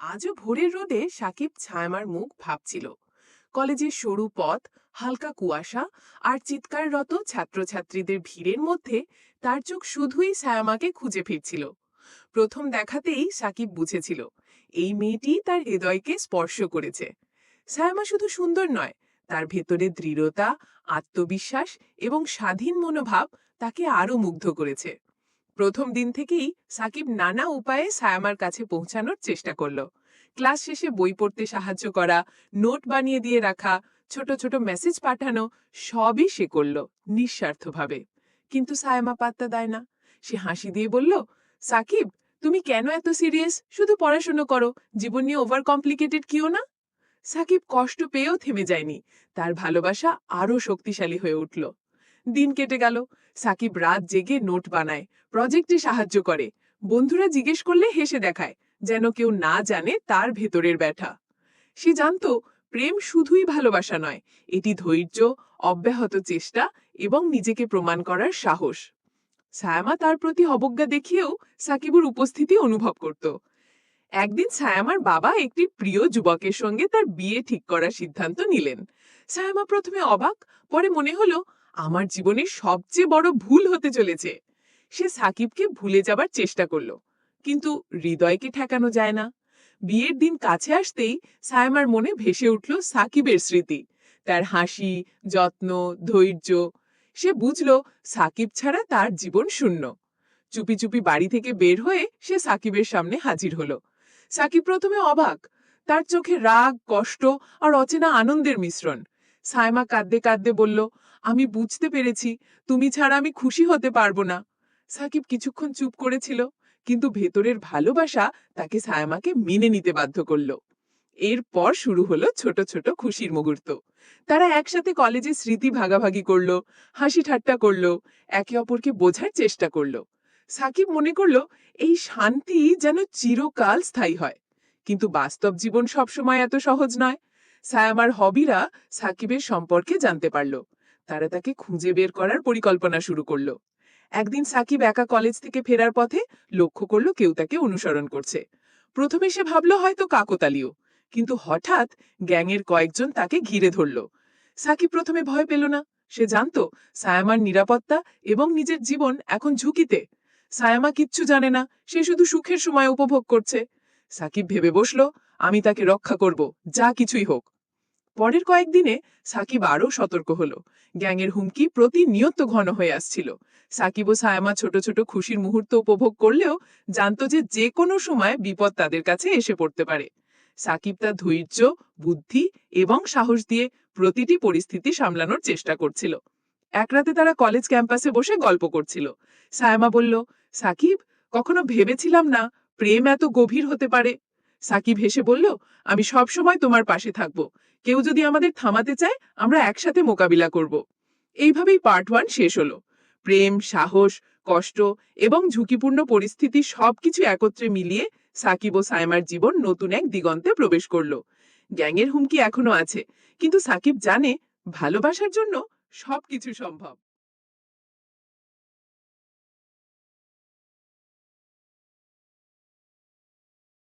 আজও ভোরের রোদে সাকিব ছায়ামার মুখ ভাবছিল। কলেজের সরু পথ, হালকা কুয়াশা আর চিৎকাররত ছাত্রছাত্রীদের ভিড়ের মধ্যে তার চোখ শুধুই ছায়ামাকে খুঁজে ফিরছিল। প্রথম দেখাতেই সাকিব বুঝেছিল, এই মেয়েটি তার হৃদয়কে স্পর্শ করেছে। ছায়ামা শুধু সুন্দর নয়, তার ভেতরে দৃঢ়তা, আত্মবিশ্বাস এবং স্বাধীন মনোভাব তাকে আরও মুগ্ধ করেছে। প্রথম দিন থেকেই সাকিব নানা উপায়ে সায়ামার কাছে পৌঁছানোর চেষ্টা করল। ক্লাস শেষে বই পড়তে সাহায্য করা, নোট বানিয়ে দিয়ে রাখা, ছোট ছোট মেসেজ পাঠানো, সবই সে করল, নিঃস্বার্থভাবে। কিন্তু সায়ামা পাত্তা দেয় না। সে হাসি দিয়ে বলল, সাকিব, তুমি কেন এত সিরিয়াস? শুধু পড়াশুনো করো, জীবন নিয়ে ওভার কমপ্লিকেটেড কিও না? সাকিব কষ্ট পেয়েও থেমে যায়নি। তার ভালোবাসা আরও শক্তিশালী হয়ে উঠল। দিন কেটে গেল। সাকিব রাত জেগে নোট বানায়, প্রজেক্টে সাহায্য করে। বন্ধুরা জিজ্ঞেস করলে হেসে দেখায়, যেন কেউ না জানে তার ভেতরের ব্যথা। সে জানত, প্রেম শুধুই ভালোবাসা নয়, এটি ধৈর্য, অব্যাহত চেষ্টা এবং নিজেকে প্রমাণ করার সাহস। ছায়ামা তার প্রতি অবজ্ঞা দেখিয়েও সাকিবুর উপস্থিতি অনুভব করত। একদিন ছায়ামার বাবা একটি প্রিয় যুবকের সঙ্গে তার বিয়ে ঠিক করার সিদ্ধান্ত নিলেন। ছায়ামা প্রথমে অবাক, পরে মনে হলো আমার জীবনের সবচেয়ে বড় ভুল হতে চলেছে। সে সাকিবকে ভুলে যাবার চেষ্টা করল, কিন্তু হৃদয়কে ঠেকানো যায় না। বিয়ের দিন কাছে আসতেই সায়মার মনে ভেসে উঠল সাকিবের স্মৃতি, তার হাসি, যত্ন, ধৈর্য। সে বুঝল সাকিব ছাড়া তার জীবন শূন্য। চুপি চুপি বাড়ি থেকে বের হয়ে সে সাকিবের সামনে হাজির হলো। সাকিব প্রথমে অবাক, তার চোখে রাগ, কষ্ট আর অচেনা আনন্দের মিশ্রণ। সায়মা কাঁদতে কাঁদতে বলল, আমি বুঝতে পেরেছি, তুমি ছাড়া আমি খুশি হতে পারব না। সাকিব কিছুক্ষণ চুপ করেছিল, কিন্তু ভেতরের ভালোবাসা তাকে সায়মাকে মেনে নিতে বাধ্য করল। এরপর শুরু হলো ছোট ছোট খুশির মুহূর্ত। তারা একসাথে কলেজে স্মৃতি ভাগাভাগি করল, হাসি ঠাট্টা করল, একে অপরকে বোঝার চেষ্টা করল। সাকিব মনে করল, এই শান্তি যেন চিরকাল স্থায়ী হয়। কিন্তু বাস্তব জীবন সবসময় এত সহজ নয়। সায়ামার হবিরা সাকিবের সম্পর্কে জানতে পারল। তারা তাকে খুঁজে বের করার পরিকল্পনা শুরু করল। একদিন সাকিব একা কলেজ থেকে ফেরার পথে লক্ষ্য করল কেউ তাকে অনুসরণ করছে। প্রথমে সে ভাবল হয়তো কাকতালীয়, কিন্তু হঠাৎ গ্যাংয়ের কয়েকজন তাকে ঘিরে ধরল। সাকিব প্রথমে ভয় পেল না। সে জানত সায়ামার নিরাপত্তা এবং নিজের জীবন এখন ঝুঁকিতে। সায়ামা কিচ্ছু জানে না, সে শুধু সুখের সময় উপভোগ করছে। সাকিব ভেবে বসল, আমি তাকে রক্ষা করব, যা কিছুই হোক। পরের কয়েকদিনে সাকিব আরও সতর্ক হলো। গ্যাংয়ের হুমকি প্রতিনিয়ত ঘন হয়ে আসছিল। সাকিব ও সায়ামা ছোট ছোট খুশির মুহূর্ত উপভোগ করলেও জানত যে যে কোনো সময় বিপদ তাদের কাছে এসে পড়তে পারে। সাকিব তার ধৈর্য, বুদ্ধি এবং সাহস দিয়ে প্রতিটি পরিস্থিতি সামলানোর চেষ্টা করছিল। এক রাতে তারা কলেজ ক্যাম্পাসে বসে গল্প করছিল। সায়ামা বলল, সাকিব, কখনো ভেবেছিলাম না প্রেম এত গভীর হতে পারে। সাকিব হেসে বলল, আমি সব সময় তোমার পাশে থাকব। কেউ যদি আমাদের থামাতে চায়, আমরা একসাথে মোকাবিলা করব। এইভাবেই পার্ট ওয়ান শেষ হলো। প্রেম, সাহস, কষ্ট এবং ঝুঁকিপূর্ণ পরিস্থিতি সবকিছু একত্রে মিলিয়ে সাকিব ও সায়মার জীবন নতুন এক দিগন্তে প্রবেশ করল। গ্যাংয়ের হুমকি এখনও আছে, কিন্তু সাকিব জানে ভালোবাসার জন্য সবকিছু সম্ভব।